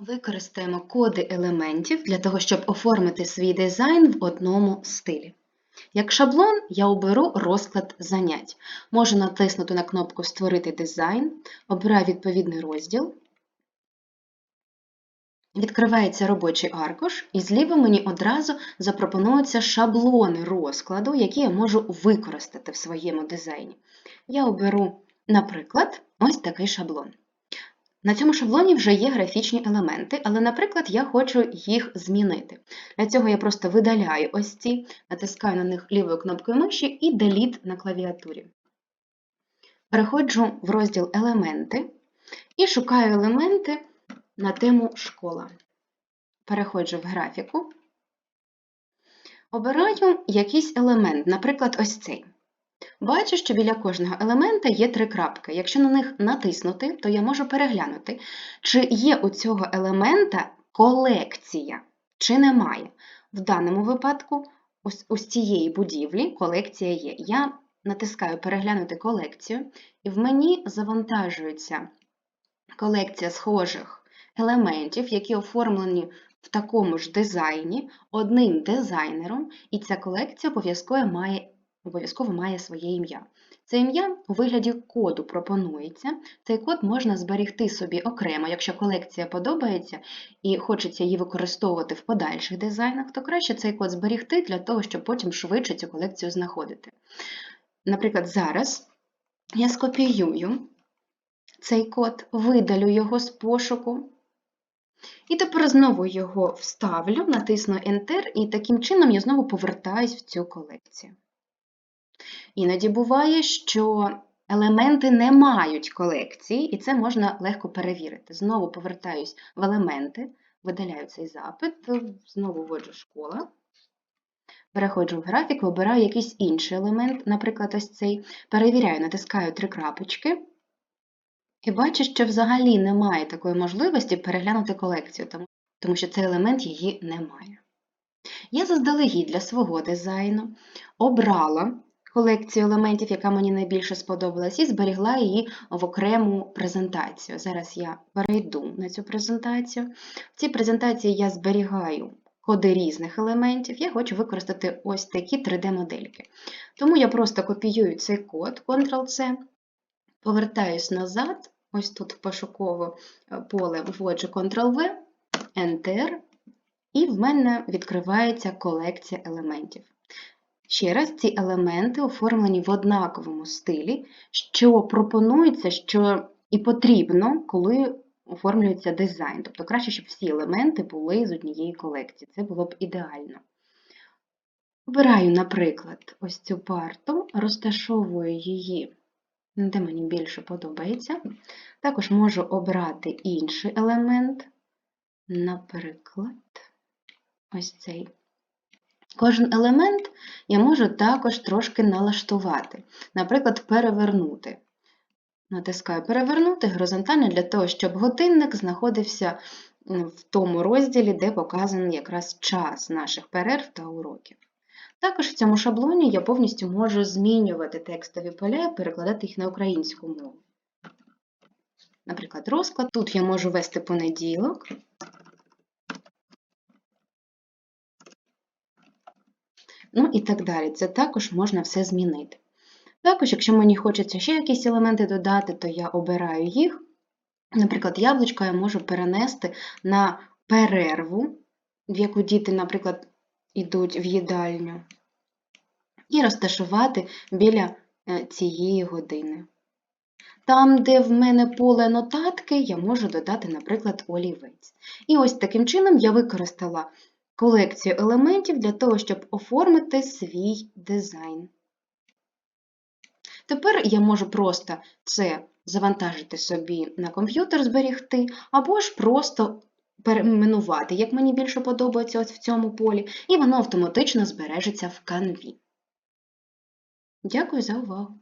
Використаємо коди елементів для того, щоб оформити свій дизайн в одному стилі. Як шаблон я оберу розклад занять. Можу натиснути на кнопку Створити дизайн, обираю відповідний розділ. Відкривається робочий аркуш, і зліва мені одразу запропонуються шаблони розкладу, які я можу використати в своєму дизайні. Я оберу, наприклад, ось такий шаблон. На цьому шаблоні вже є графічні елементи, але, наприклад, я хочу їх змінити. Для цього я просто видаляю ось ці, натискаю на них лівою кнопкою миші і Delete на клавіатурі. Переходжу в розділ Елементи і шукаю елементи на тему школа. Переходжу в графіку, обираю якийсь елемент, наприклад, ось цей. Бачу, що біля кожного елемента є три крапки. Якщо на них натиснути, то я можу переглянути, чи є у цього елемента колекція, чи немає. В даному випадку, ось, ось цієї будівлі колекція є. Я натискаю Переглянути колекцію, і в мені завантажується колекція схожих елементів, які оформлені в такому ж дизайні одним дизайнером, і ця колекція обов'язково має обов'язково має своє ім'я. Це ім'я у вигляді коду пропонується. Цей код можна зберігти собі окремо, якщо колекція подобається і хочеться її використовувати в подальших дизайнах, то краще цей код зберігти для того, щоб потім швидше цю колекцію знаходити. Наприклад, зараз я скопіюю цей код, видалю його з пошуку. І тепер знову його вставлю, натисну Enter, і таким чином я знову повертаюсь в цю колекцію. Іноді буває, що елементи не мають колекції, і це можна легко перевірити. Знову повертаюсь в елементи, видаляю цей запит, знову вводжу школа. Переходжу в графік, вибираю якийсь інший елемент, наприклад, ось цей. Перевіряю, натискаю три крапочки. І бачу, що взагалі немає такої можливості переглянути колекцію, тому що цей елемент її не має. Я заздалегідь для свого дизайну обрала колекцію елементів, яка мені найбільше сподобалась, і зберігла її в окрему презентацію. Зараз я перейду на цю презентацію. В цій презентації я зберігаю коди різних елементів. Я хочу використати ось такі 3D-модельки. Тому я просто копіюю цей код, Ctrl-C, повертаюсь назад, ось тут в пошукове поле вводжу Ctrl-V, Enter, і в мене відкривається колекція елементів. Ще раз, ці елементи оформлені в однаковому стилі, що пропонується, що і потрібно, коли оформлюється дизайн. Тобто краще, щоб всі елементи були з однієї колекції. Це було б ідеально. Обираю, наприклад, ось цю парту, розташовую її, де мені більше подобається. Також можу обрати інший елемент, наприклад, ось цей. Кожен елемент я можу також трошки налаштувати, наприклад, перевернути. Натискаю перевернути горизонтально для того, щоб годинник знаходився в тому розділі, де показаний якраз час наших перерв та уроків. Також в цьому шаблоні я повністю можу змінювати текстові поля і перекладати їх на українську мову. Наприклад, розклад. Тут я можу ввести понеділок. Ну і так далі. Це також можна все змінити. Також, якщо мені хочеться ще якісь елементи додати, то я обираю їх. Наприклад, яблучко я можу перенести на перерву, в яку діти, наприклад, йдуть в їдальню, і розташувати біля е, цієї години. Там, де в мене поле нотатки, я можу додати, наприклад, олівець. І ось таким чином я використала колекцію елементів для того, щоб оформити свій дизайн. Тепер я можу просто це завантажити собі на комп'ютер, зберігти, або ж просто перейменувати, як мені більше подобається ось в цьому полі, і воно автоматично збережеться в канві. Дякую за увагу!